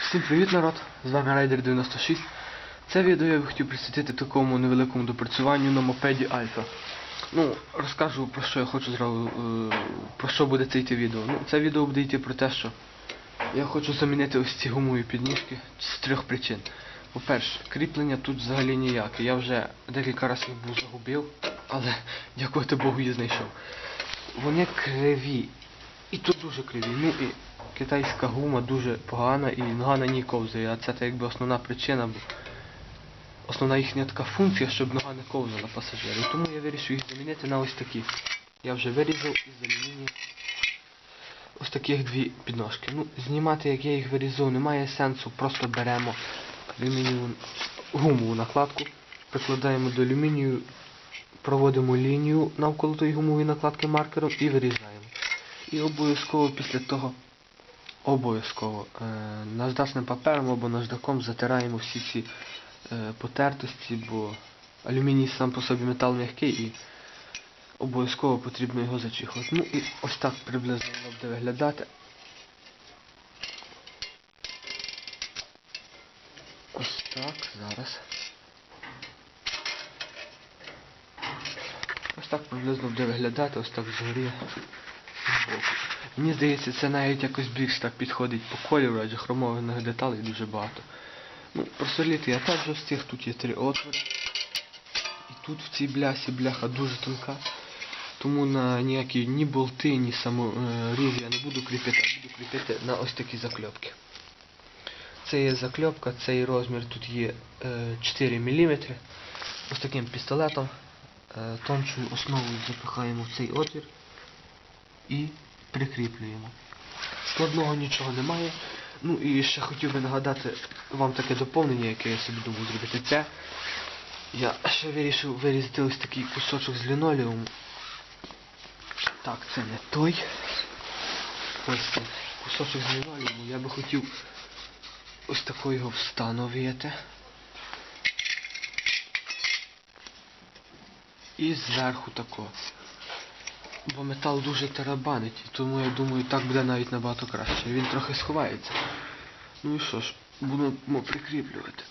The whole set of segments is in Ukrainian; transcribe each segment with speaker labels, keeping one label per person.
Speaker 1: Всім привіт, народ! З вами Райдер 96. Це відео я б хотів присвятити такому невеликому допрацюванню на мопеді Альфа. Ну, розкажу про що я хочу зразу, е, про що буде це йти відео. Ну, це відео буде йти про те, що я хочу замінити ось ці гумові підніжки з трьох причин. По-перше, кріплення тут взагалі ніяке. Я вже декілька разів їх був загубив, але дякувати Богу я знайшов. Вони криві. І тут дуже криві. Ну і китайська гума дуже погана і нога на ній ковзає, а це так якби основна причина, бо основна їхня така функція, щоб нога не ковзала пасажира. І тому я вирішив їх замінити на ось такі. Я вже вирізав із алюмінію ось таких дві підножки. Ну, знімати, як я їх вирізав, немає сенсу, просто беремо алюмінієву гумову накладку, прикладаємо до алюмінію, проводимо лінію навколо тої гумової накладки маркером і вирізаємо. І обов'язково після того обов'язково е, наждачним папером або наждаком затираємо всі ці е, потертості, бо алюміній сам по собі метал м'який і обов'язково потрібно його зачухувати. Ну і ось так приблизно воно буде виглядати. Ось так, зараз. Ось так приблизно буде виглядати, ось так згорі збоку. Мені здається, це навіть якось більш так підходить по кольору, адже хромованих деталей дуже багато. Ну, просоліти я теж встиг, тут є три отвори. І тут в цій блясі бляха дуже тонка. Тому на ніякі ні болти, ні саморіз я не буду кріпити, а буду кріпити на ось такі закльопки. Це є закльопка, цей розмір тут є е, 4 мм. Ось таким пістолетом. Е, тончою основою запихаємо в цей отвір і прикріплюємо. Складного нічого немає. Ну і ще хотів би нагадати вам таке доповнення, яке я собі думав зробити. Це я ще вирішив вирізати ось такий кусочок з лінолеуму. Так, це не той. Ось цей кусочок з лінолеуму. Я би хотів ось тако його встановити. І зверху тако. Бо метал дуже тарабанить, тому я думаю, так буде навіть набагато краще. Він трохи сховається. Ну і що ж, будемо прикріплювати.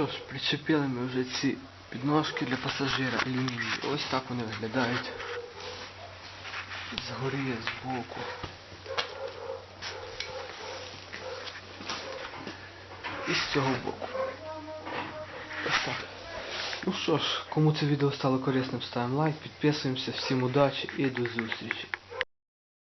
Speaker 1: Що ж, причепили ми вже ці підножки для пасажира алюмінію. Ось так вони виглядають. Згори, збоку. І з цього боку. Ось так. Ну що ж, кому це відео стало корисним, ставимо лайк, підписуємося, всім удачі і до зустрічі.